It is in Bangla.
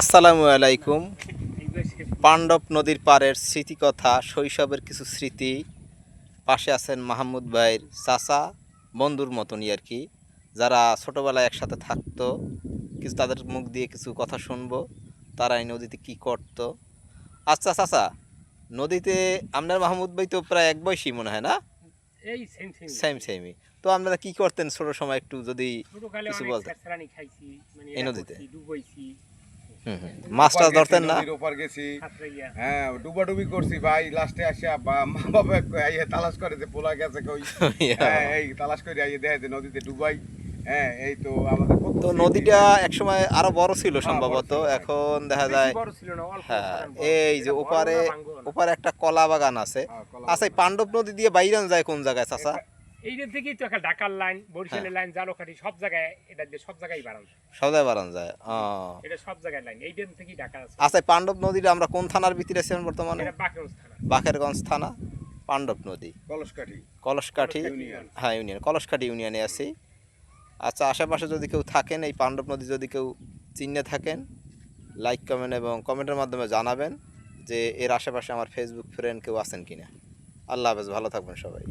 আসসালামু আলাইকুম। পাণ্ডব নদীর পাড়ের স্মৃতিকথা শৈশবের কিছু স্মৃতি। পাশে আছেন মাহমুদ ভাইয়ের চাচা বন্ধুর মতনই আর কি যারা ছোটোবেলায় একসাথে থাকতো। কিছু তাদের মুখ দিয়ে কিছু কথা শুনব তারা এই নদীতে কি করতো। আচ্ছা চাচা নদীতে আপনার মাহমুদ ভাই তো প্রায় এক বয়সী মনে হয় না? এই সেম সেম সেম সেমই তো আপনারা কি করতেন ছোটো সময় একটু যদি কিছু অনেক বলতে। ছেঁচড়ানি খাইছি মানে এই নদীতে? করছি, ডুবাইছি হুম হুম মাছ টাছ ধরতেন না? ওপার গেছি। হ্যাঁ ডুবাডুবি করছি ভাই। লাস্টে আসিয়া মা বাবা আইয়ে তালাশ করে যে পোলা গেছে কই? হ্যাঁ এই তালাশ করে আইয়ে দেখে যে নদীতে ডুবাই। হ্যাঁ এই তো আমাদের তো নদীটা একসময় আরও বড় ছিল সম্ভবত। এখন দেখা যায় বড় ছিল না, অল্প হ্যাঁ এই যে ওপারে। ওপারে একটা কলা বাগান আছে। আচ্ছা পাণ্ডব নদী দিয়ে বাইরান যায় কোন জায়গায় চাচা? এইটার থেকেই তো একটা ঢাকার লাইন হ্যাঁ। বরিশালের লাইন জালকাঠি সব জায়গায় এটা দিয়ে সব জায়গায় বাড়ান সদায় বারান যায় এটা সব জায়গায় লাইন এইটার থেকেই ঢাকা আছে। আচ্ছা পাণ্ডব নদীটা আমরা কোন থানার ভিতরে আছেন বর্তমানে? এটা বাকেরগঞ্জ থানা। বাকেরগঞ্জ থানা পাণ্ডব নদী। কলসকাঠি। কলসকাঠি ইউনিয়ন। হ্যাঁ ইউনিয়ন কলসকাঠি ইউনিয়নে আছি। আচ্ছা আশেপাশে যদি কেউ থাকেন এই পাণ্ডব নদী যদি কেউ চিহ্নে থাকেন লাইক কমেন্ট এবং কমেন্টের মাধ্যমে জানাবেন যে এর আশেপাশে আমার ফেসবুক ফ্রেন্ড কেউ আছেন কিনা। আল্লাহ হাফেজ ভালো থাকবেন সবাই।